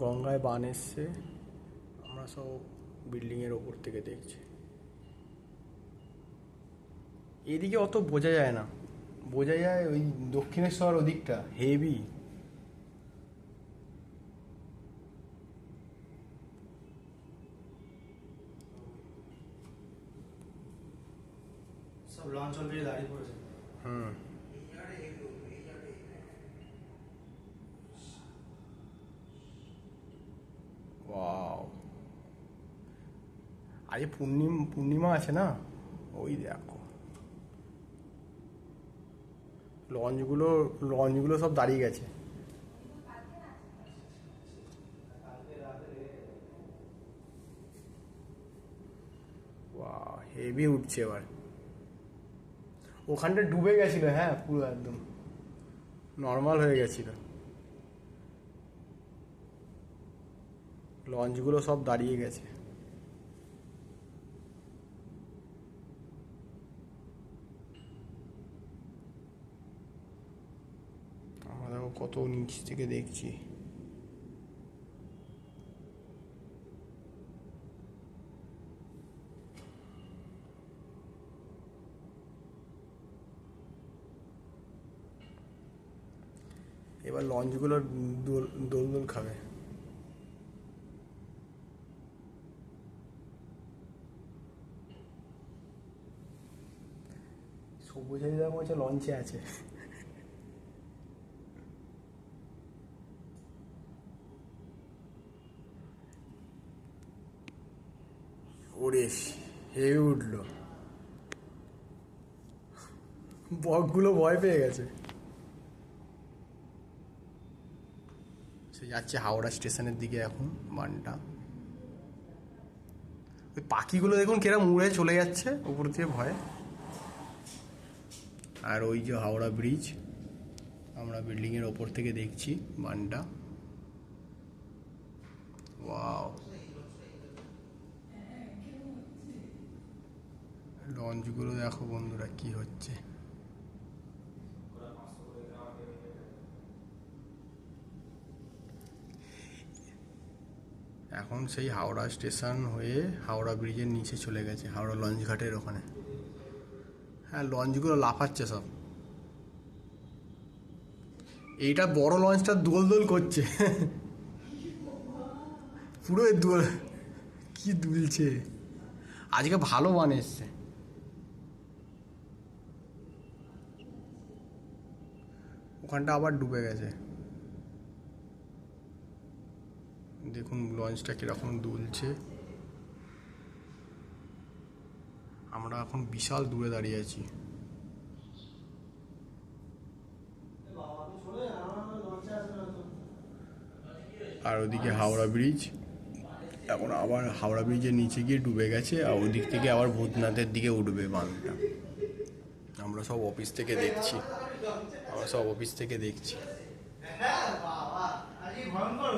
গঙ্গায় বান এসছে আমরা সব বিল্ডিংয়ের ওপর থেকে দেখছি। এদিকে অত বোঝা যায় না। বোঝা যায় ওই দক্ষিণেশ্বর ওদিকটা হেভি। সব লঞ্চ অলরেডি দাঁড়িয়ে পড়েছে। হুম ওয়াও আজকে পূর্ণিম, পূর্ণিমা আছে না? ওই দেখো। লঞ্চগুলো লঞ্চগুলো সব দাঁড়িয়ে গেছে। হেভি উঠছে এবার। ওখানটা ডুবে গেছিল হ্যাঁ পুরো একদম। নর্মাল হয়ে গেছিল। লঞ্চগুলো সব দাঁড়িয়ে গেছে আমরা দেখো কত নিচ থেকে দেখছি। এবার লঞ্চগুলো দোল দোল খাবে। সবুজ হাজার মনে লঞ্চে আছে। ওরে হেয়ে উঠল। বকগুলো ভয় পেয়ে গেছে। সে যাচ্ছে হাওড়া স্টেশনের দিকে এখন, বানটা। ওই পাখিগুলো দেখুন কেরম উড়ে চলে যাচ্ছে উপর দিয়ে ভয়ে। আর ওই যে হাওড়া ব্রিজ, আমরা বিল্ডিংয়ের ওপর থেকে দেখছি বানটা। ওয়াও। লঞ্চগুলো দেখো বন্ধুরা, কি হচ্ছে? এখন সেই হাওড়া স্টেশন হয়ে হাওড়া ব্রিজের নিচে চলে গেছে, হাওড়া লঞ্চ ঘাটের ওখানে। হ্যাঁ লঞ্চগুলো লাফাচ্ছে সব। এইটা বড় লঞ্চটা দোল দোল করছে। পুরো দোল, কি দুলছে। আজকে ভালো বান এসছে। ওখানটা আবার ডুবে গেছে। দেখুন লঞ্চটা কীরকম দুলছে। আমরা এখন বিশাল দূরে দাঁড়িয়ে আছি। আর ওদিকে হাওড়া ব্রিজ। এখন আবার হাওড়া ব্রিজের নিচে গিয়ে ডুবে গেছে, আর ওদিক থেকে আবার ভূতনাথের দিকে উঠবে বাঁধটা আমরা সব অফিস থেকে দেখছি। আমরা সব অফিস থেকে দেখছি। বাবা আজকে ভয়ঙ্কর